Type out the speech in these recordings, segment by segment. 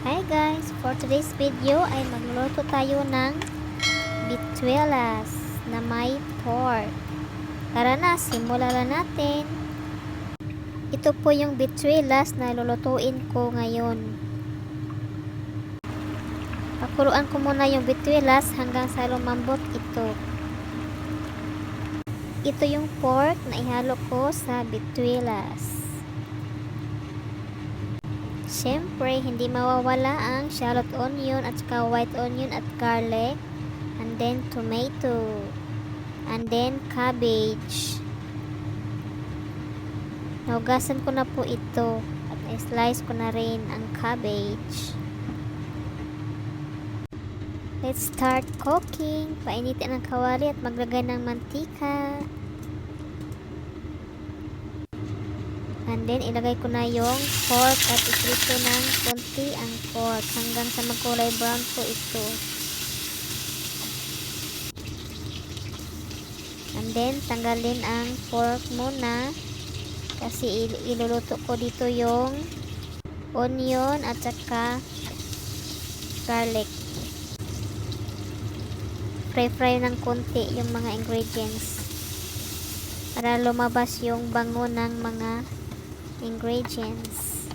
Hi guys! For today's video ay magluluto tayo ng bituelas na may pork. Tara na, simulan na natin. Ito po yung bituelas na lulutuin ko ngayon. Pakuluan ko muna yung bituelas hanggang sa lumambot ito. Ito yung pork na ihalo ko sa bituelas. Siyempre, hindi mawawala ang shallot onion at saka white onion at garlic. And then tomato. And then cabbage. Naugasan ko na po ito. At i-slice ko na rin ang cabbage. Let's start cooking. Painitin ang kawali at maglagay ng mantika. And then, ilagay ko na yung pork at iprito ng konti ang pork hanggang sa magkulay brown po ito. And then, tanggalin ang pork muna kasi il- iluluto ko dito yung onion at saka garlic. Fry-fry ng konti yung mga ingredients para lumabas yung bango ng mga ingredients.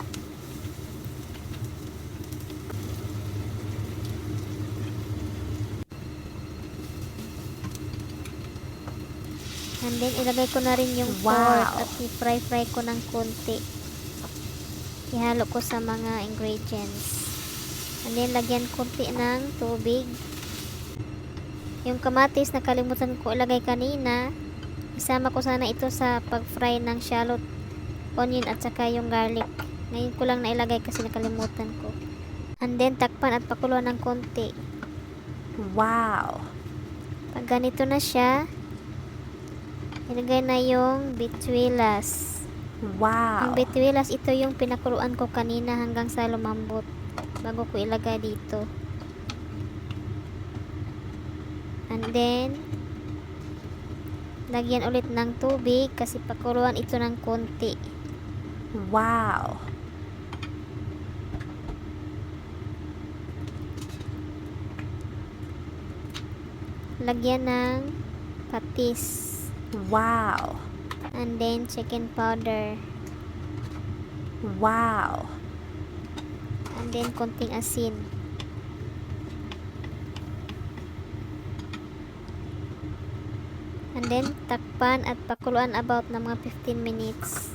And then, ilagay ko na rin yung pork Wow. at i-fry-fry ko ng konti. Ihalo ko sa mga ingredients. And then, lagyan konti ng tubig. Yung kamatis, nakalimutan ko ilagay kanina. Isama ko sana ito sa pag-fry ng shallot onion at saka yung garlic. Ngayon ko lang nailagay kasi nakalimutan ko. And then, takpan at pakuluan ng konti. Wow. Pag ganito na siya, ilagay na yung bituelas. Wow. Yung bituelas, ito yung pinakuluan ko kanina hanggang sa lumambot bago ko ilagay dito. And then, lagyan ulit ng tubig kasi pakuluan ito ng konti. Wow. Lagyan ng patis. Wow. And then, chicken powder. Wow. And then, konting asin. And then, takpan at pakuluan about ng mga 15 minutes.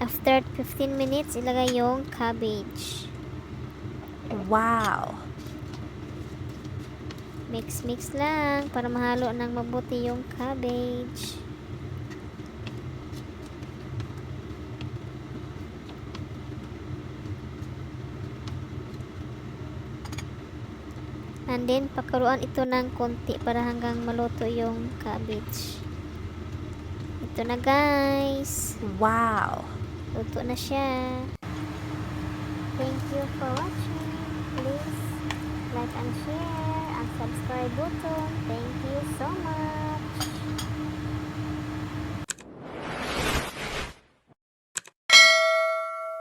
After 15 minutes, ilagay yung cabbage. Wow. Mix, mix lang para mahalo ng mabuti yung cabbage. And then, pakuluan ito ng konti para hanggang maluto yung cabbage. Ito na guys. Wow. Luto na siya. Thank you for watching. Please like and share and subscribe button. Thank you so much.